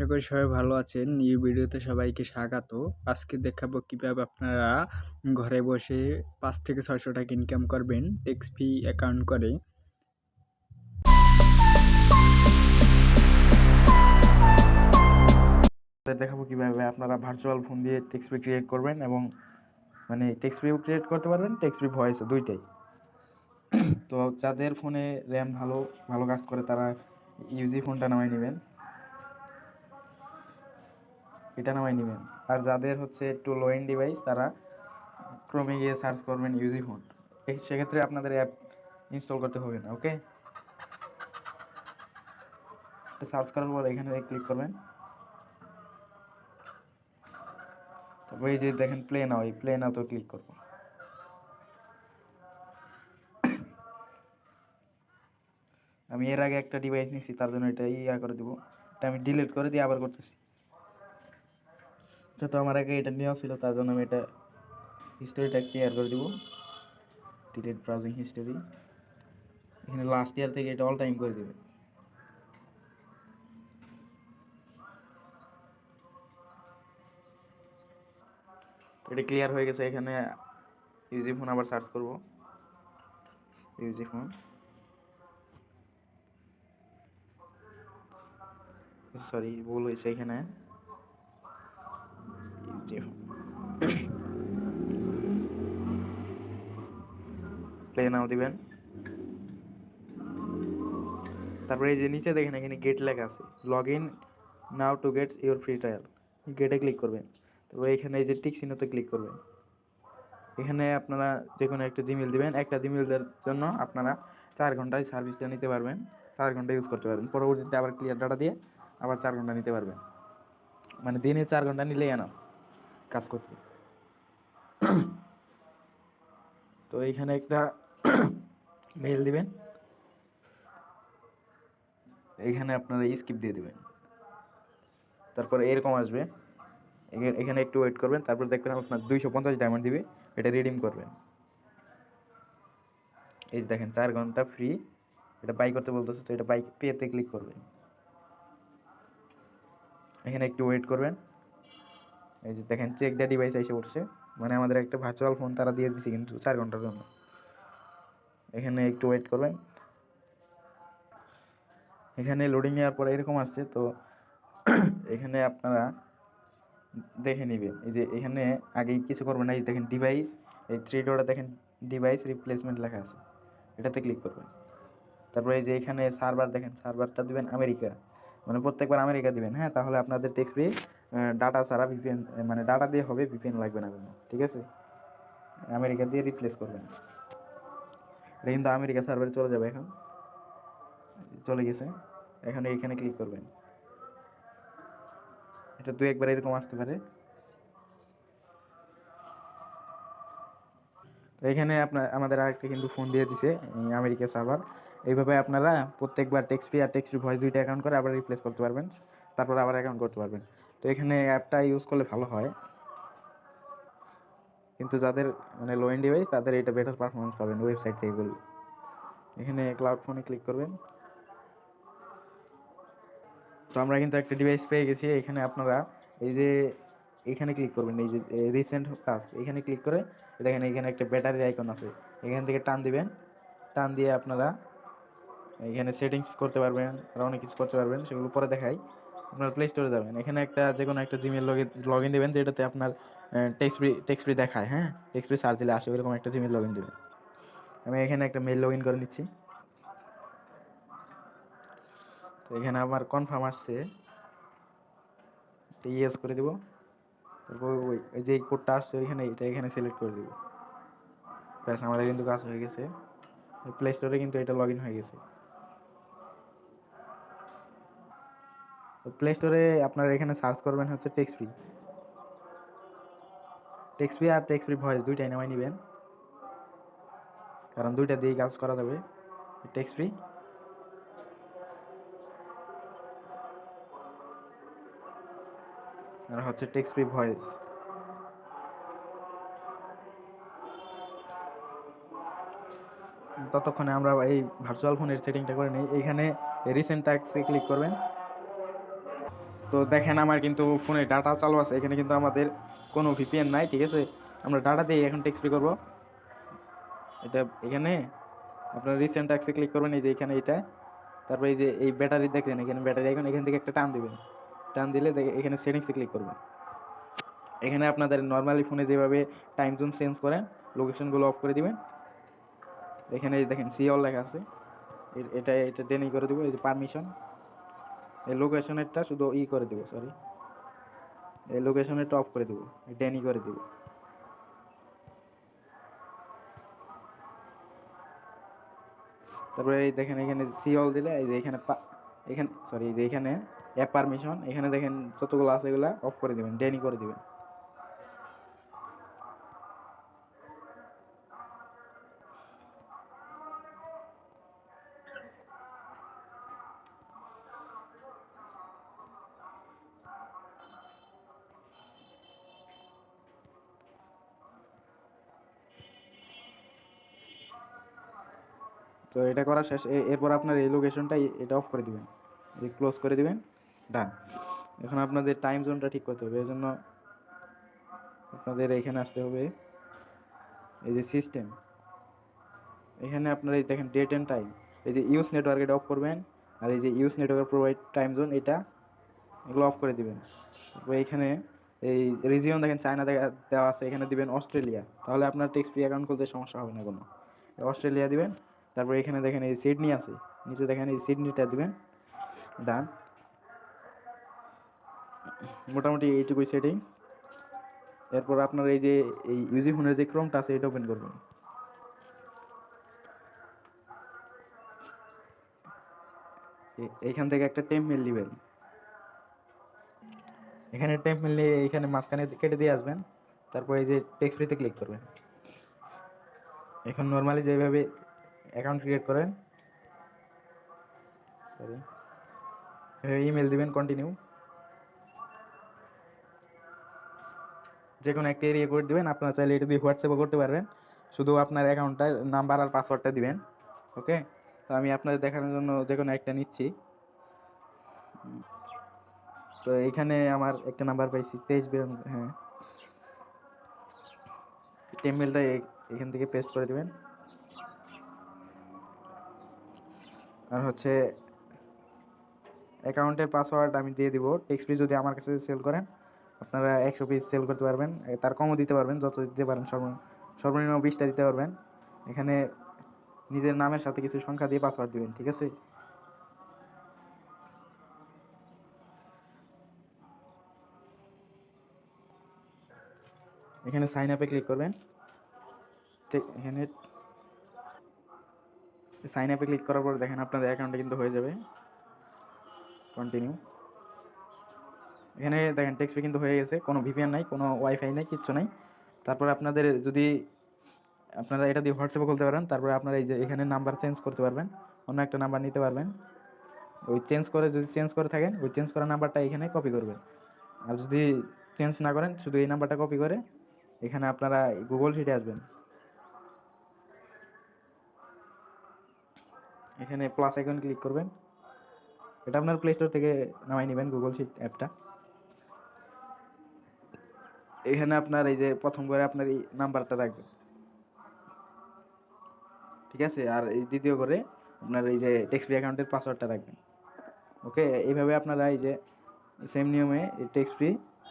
আশা করি সবাই ভালো আছেন। নিউ ভিডিওতে সবাইকে স্বাগত। আজকে দেখাবো কীভাবে আপনারা ঘরে বসে পাঁচ থেকে ছয়শো টাকা ইনকাম করবেন টেক্স ফি অ্যাকাউন্ট করে। দেখাবো কীভাবে আপনারা ভার্চুয়াল ফোন দিয়ে টেক্সট ফি ক্রিয়েট করবেন এবং মানে টেক্সট ফিও ক্রিয়েট করতে পারবেন টেক্সট ফি ভয়েস দুইটাই। তো যাদের ফোনে র্যাম ভালো ভালো কাজ করে তারা ইউজি ফোনটা নামাই নেবেন। এটা নামাই নেবেন। আর যাদের হচ্ছে একটু লো এন্ড ডিভাইস তারা ক্রমে গিয়ে সার্চ করবেন ইউজি ফোন সেক্ষেত্রে আপনাদের অ্যাপ ইনস্টল করতে হবে না ওকে সার্চ করার পর এখানে ক্লিক করবেন। তারপর এই যে দেখেন প্লে নাও এই প্লে নাও তো ক্লিক করব। আমি এর আগে একটা ডিভাইস নিছি, তার জন্য এটা ইয়া করে দেবো। এটা আমি ডিলিট করে দিয়ে আবার করতেছি। যেহেতু আমার আগে এটা নেওয়া ছিল, তার জন্য আমি এটা হিস্টোরিটা ক্লিয়ার করে দেবো। ডিলিট ব্রাউজিং হিস্টোরি এখানে লাস্ট ইয়ার থেকে এটা অল টাইম করে দেবে। এটা ক্লিয়ার হয়ে গেছে, এখানে ইউজি ফোন আবার সার্চ করব। ইউজি ফোন সরি ভুল হয়েছে এখানে। ফোন প্লে নাও দিবেন তারপরে এই যে নিচে দেখেন, এখানে গেট লেখা আছে। Log in now to get your free trial গেটে ক্লিক করবেন। তারপর এখানে এই যে টিক চিহ্নতে ক্লিক করবেন। এখানে আপনারা যে কোনো একটা জিমেল দিবেন। একটা জিমেলের জন্য আপনারা চার ঘন্টায় সার্ভিসটা নিতে পারবেন। চার ঘণ্টা ইউজ করতে পারবেন। পরবর্তীতে আবার ক্লিয়ার ডাটা দিয়ে আবার চার ঘণ্টা নিতে পারবেন। মানে দিনে চার ঘণ্টা নিলেই আনা কাজ করতে। তো এইখানে একটা মেল দিবেন। এইখানে আপনারা স্কিপ দিয়ে দিবেন। তারপরে এরকম আসবে। এখানে- এখানে একটু ওয়েট করবেন, তারপর দেখবেন আপনার দুইশো পঞ্চাশ ডায়মন্ড দিবে, এটা রিডিম করবেন। এই দেখেন, চার ঘণ্টা ফ্রি এটা বাই করতে বলতেছে, তো এটা বাইক পেতে ক্লিক করবেন। এখানে একটু ওয়েট করবেন। এই যে দেখেন চেক দ্য ডিভাইস এসে পড়ছে। মানে আমাদের একটা ভার্চুয়াল ফোন তারা দিয়ে দিচ্ছে কিন্তু চার ঘণ্টার জন্য। এখানে একটু ওয়েট করবেন। এখানে লোডিং নেওয়ার পরে এরকম আসছে, তো এখানে আপনারা দেখে নেবেন। এই যে এখানে আগে কিছু করবেন না, এই দেখেন ডিভাইস এই থ্রি ডটে দেখেন ডিভাইস রিপ্লেসমেন্ট লেখা আছে। এটাতে ক্লিক করবেন। তারপরে এই যে এখানে সার্ভার দেখেন সার্ভারটা দিবেন আমেরিকা। মানে প্রত্যেকবার আমেরিকা দিবেন হ্যাঁ? তাহলে আপনাদের টেক্সট ডাটা ছাড়া ভিপিএন মানে ডাটা দিয়ে হবে ভিপিএন লাগবে না কোনো, ঠিক আছে? আমেরিকা দিয়ে রিপ্লেস করবেন। এটা কিন্তু আমেরিকা সার্ভারে চলে যাবে এখন। চলে গেছে। এখন এখানে ক্লিক করবেন। এটা দু একবার এরকম আসতে পারে। এখানে আপনার, আমাদের আরেকটা কিন্তু ফোন দিয়ে দিছে আমেরিকা সার্ভার এইভাবে আপনারা প্রত্যেকবার টেক্সট ফি আর টেক্সট ভয়েস দুইটা অ্যাকাউন্ট করে আবার রিপ্লেস করতে পারবেন। তারপর আবার অ্যাকাউন্ট করতে পারবেন। তো এখানে অ্যাপটা ইউজ করলে ভালো হয়। কিন্তু যাদের মানে লো এন্ড ডিভাইস তাদের এটা বেটার পারফরমেন্স পাবেন ওয়েবসাইট থেকে করলে এখানে ক্লাউড ফোনে ক্লিক করবেন। তো আমরা কিন্তু একটা ডিভাইস পেয়ে গেছি, এখানে আপনারা এই যে এখানে ক্লিক করবেন, এই যে রিসেন্ট টাস্ক এখানে ক্লিক করে দেখেন এখানে একটা ব্যাটারি আইকন আছে। এখান থেকে টান দিবেন, টান দিয়ে আপনারা এখানে সেটিংস করতে পারবেন, আর অনেক কিছু করতে পারবেন, সেগুলো পরে দেখাই। আপনার প্লে স্টোরে যাবেন। এখানে একটা যে কোনো একটা জিমেল লগ লগ ইন দেবেন, যেটাতে আপনার টেক্সট ফ্রি টেক্সট ফ্রি দেখায় হ্যাঁ? টেক্সট ফ্রি সার্চ দিলে আসে, ওইরকম একটা জিমেল লগ ইন দেবেন। আমি এখানে একটা মেল লগ ইন করে নিচ্ছি। তো এখানে আমার কনফার্ম আসছে। ইয়েস করে দেবো। তারপর ওই ওই যে কোডটা আসছে, ওইখানে এটা এখানে সিলেক্ট করে দেবো। ব্যাস, আমাদের কিন্তু কাজ হয়ে গেছে। প্লে স্টোরে কিন্তু এটা লগ ইন হয়ে গেছে। প্লে স্টোরে আপনারা এখানে সার্চ করবেন হচ্ছে টেক্স ফ্রি টেক্স ফ্রি আর টেক্সট ফ্রি ভয়েস দুইটাই নামাই নেবেন। কারণ দুইটা দিয়েই কাজ করা যাবে। টেক্সট ফ্রি আর হচ্ছে টেক্সট ফ্রি ভয়েস ততক্ষণে আমরা এই ভার্চুয়াল ফোনের সেটিংটা করে নিই। এইখানে রিসেন্ট ট্যাক্সে ক্লিক করবেন। তো দেখেন আমার কিন্তু ফোনে ডাটা চালু আছে, এখানে কিন্তু আমাদের কোনো ভিপিএন নাই, ঠিক আছে? আমরা ডাটা দিয়ে এখন টেক্সট করব। এটা এখানে, আপনার রিসেন্ট ট্যাক্সে ক্লিক করবেন, এই যে এখানে এটা। তারপরে এই যে এই ব্যাটারি দেখেন, এখানে ব্যাটারি এখন এখান থেকে একটা টান দিবেন। টান দিলে এখানে সেটিংসে ক্লিক করবেন। এখানে আপনাদের নর্মালি ফোনে যেভাবে টাইম জোন চেঞ্জ করেন লোকেশনগুলো অফ করে দিবেন। এখানে দেখেন সি অল লেখা আছে। এটা এটা ডেনি করে দেবো, এই যে পারমিশন এই লোকেশনেরটা শুধু ই করে দেবো সরি এই লোকেশনেরটা অফ করে দেবো ড্যানি করে দেবো। তারপরে এই দেখেন এখানে সি অল দিলে, এই যে এখানে এখানে সরি এই যে এখানে অ্যাপ পারমিশন এখানে দেখেন যতগুলো আছে এগুলো অফ করে দেবেন ড্যানি করে দিবেন। তো এটা করা শেষ। এরপর আপনার এই লোকেশনটা এটা অফ করে দিবেন। এই ক্লোজ করে দিবেন ডান এখন আপনাদের টাইম জোনটা ঠিক করতে হবে এই জন্য আপনাদের এখানে আসতে হবে। এই যে সিস্টেম এখানে আপনারা এই দেখেন ডেট অ্যান্ড টাইম এই যে ইউজ নেটওয়ার্ক এটা অফ করবেন, আর এই যে use network provide time zone এটা এগুলো অফ করে দিবেন। তারপর এখানে এই রিজিয়ন দেখেন চায়না দেওয়া আছে, এখানে দিবেন অস্ট্রেলিয়া তাহলে আপনার টেক্স ফ্রি অ্যাকাউন্ট খুলতে সমস্যা হবে না কোনো। অস্ট্রেলিয়া দিবেন তারপর এখানে দেখেন এই সিডনি আছে। নিচে দেখেন এই সিডনিটা দিবেন। ডান। মোটামুটি এইটুকুই সেটিংস এরপর আপনার এই যে এই ইউজি ফোনের যে ক্রমটা আছে, এটা ওপেন করবেন। এইখান থেকে একটা টেম্প মেল দিবেন। এখানে টেম্প মেল নিয়ে এখানে মাঝখানে কেটে দিয়ে আসবেন। তারপর এই যে টেক্সট ফ্রিতে ক্লিক করবেন। এখন নর্মালি যেভাবে অ্যাকাউন্ট ক্রিয়েট করেন। সরি ইমেল দিবেন কন্টিনিউ যে কোনো একটা এরিয়া করে দিবেন, আপনারা চাইলে এটা দিয়ে হোয়াটসঅ্যাপও করতে পারবেন। শুধু আপনার অ্যাকাউন্টটার নাম্বার আর পাসওয়ার্ডটা দিবেন ওকে তো আমি আপনাদের দেখানোর জন্য যে কোনো একটা নিচ্ছি। তো এখানে আমার একটা নাম্বার পাইছি, তেইশ বিরানব্বই হ্যাঁ। টেম্পেলটা এখান থেকে পেস্ট করে দিবেন। আর হচ্ছে অ্যাকাউন্টের পাসওয়ার্ড আমি দিয়ে দিব। টেক্সট পিস যদি আমার কাছে সেল করেন, আপনারা একশো পিস সেল করতে পারবেন। তার কমও দিতে পারবেন, যত দিতে পারেন সর্ব, সর্বনিম্ন বিশটা দিতে পারবেন। এখানে নিজের নামের সাথে কিছু সংখ্যা দিয়ে পাসওয়ার্ড দিবেন, ঠিক আছে? এখানে সাইন আপে ক্লিক করবেন। এখানে সাইন আপে ক্লিক করার পর দেখেন আপনাদের অ্যাকাউন্টটা কিন্তু হয়ে যাবে। কন্টিনিউ এখানে দেখেন টেক্সট কিন্তু হয়ে গেছে। কোনো ভিপিএন নাই, কোনো ওয়াইফাই নাই, কিচ্ছু নাই। তারপর আপনাদের যদি আপনারা এটা দিয়ে হোয়াটসঅ্যাপে খুলতে পারেন, তারপরে আপনারা এই যে এখানে নাম্বার চেঞ্জ করতে পারবেন, অন্য একটা নাম্বার নিতে পারবেন। ওই চেঞ্জ করে, যদি চেঞ্জ করে থাকেন, ওই চেঞ্জ করা নাম্বারটা এখানে কপি করবেন। আর যদি চেঞ্জ না করেন, শুধু এই নাম্বারটা কপি করে, এখানে আপনারা গুগল শিটে আসবেন। এখানে প্লাস আইকন ক্লিক করবেন। এটা আপনার প্লে স্টোর থেকে নামাই নেবেন গুগল শিট অ্যাপটা এখানে আপনার এই যে প্রথম আপনার এই নাম্বারটা রাখবেন। ঠিক আছে? আর এই দ্বিতীয় করে আপনার এই যে টেক্সট অ্যাকাউন্টের পাসওয়ার্ডটা রাখবেন। ওকে এইভাবে আপনারা এই যে সেম নিয়মে ফ্রি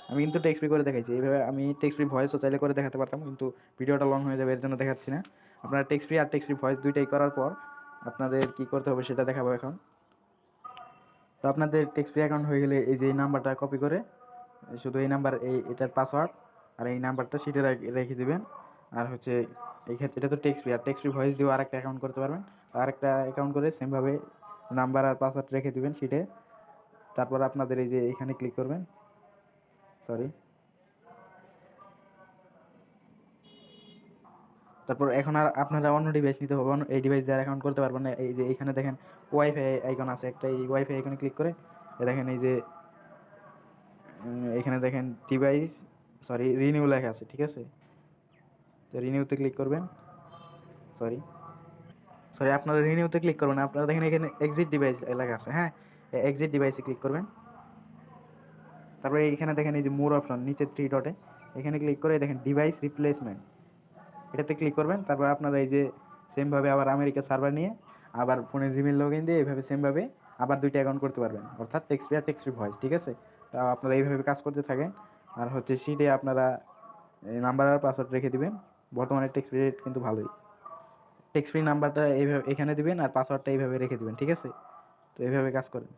আমি কিন্তু টেক্সট ফ্রি করে দেখাইছি। এইভাবে আমি টেক্সট ফ্রি ভয়েসও চাইলে করে দেখাতে পারতাম, কিন্তু ভিডিওটা লং হয়ে যাবে, এর জন্য দেখাচ্ছি না। আপনারা ফ্রি আর টেক্সট ফ্রি ভয়েস দুইটাই করার পর আপনাদের কি করতে হবে সেটা দেখাবো এখন। তো আপনাদের টেক্সট ফ্রি অ্যাকাউন্ট হয়ে গেলে এই যে এই নাম্বারটা কপি করে, শুধু এই নাম্বার এই এটার পাসওয়ার্ড আর এই নাম্বারটা সিটে রেখে দেবেন। আর হচ্ছে এই ক্ষেত্রে, এটা তো টেক্সট ফ্রি আর টেক্সট ফ্রি ভয়েস দিয়েও আরেকটা অ্যাকাউন্ট করতে পারবেন। আর একটা অ্যাকাউন্ট করে সেমভাবে নাম্বার আর পাসওয়ার্ড রেখে দেবেন সিটে তারপর আপনাদের এই যে এখানে ক্লিক করবেন। সরি তারপর এখন আর আপনারা অন্য ডিভাইস নিতে অন্য এই ডিভাইস দিয়ে অ্যাকাউন্ট করতে পারবেন না, এই যে এখানে দেখেন ওয়াইফাই আইকন আছে, একটা এই ওয়াইফাই আইকনে ক্লিক করে দেখেন এই যে এখানে দেখেন ডিভাইস সরি রিনিউ লেখা আছে, ঠিক আছে? তো রিনিউতে ক্লিক করবেন সরি সরি আপনারা রিনিউতে ক্লিক করবেন আপনারা দেখেন এখানে এক্সিট ডিভাইস লেখা আছে হ্যাঁ? এক্সিট ডিভাইসে ক্লিক করবেন, তারপরে এখানে দেখেন এই যে মোর অপশন নিচে থ্রি ডটে এখানে ক্লিক করে দেখেন ডিভাইস রিপ্লেসমেন্ট এটাতে ক্লিক করবেন, তারপর আপনারা এই যে সেমভাবে আবার আমেরিকা সার্ভার নিয়ে আবার ফোনে জিমেল লগ ইন দিয়ে এইভাবে সেমভাবে আবার দুইটা অ্যাকাউন্ট করতে পারবেন। অর্থাৎ টেক্সট আর টেক্সট ভয়েস ঠিক আছে? তা আপনারা এইভাবে কাজ করতে থাকেন। আর হচ্ছে সিটে আপনারা নাম্বার আর পাসওয়ার্ড রেখে দিবেন। বর্তমানে টেক্সট রেট কিন্তু ভালোই। টেক্সট ফ্রি নাম্বারটা এইভাবে এখানে দিবেন আর পাসওয়ার্ডটা এইভাবে রেখে দিবেন, ঠিক আছে? তো এইভাবে কাজ করেন।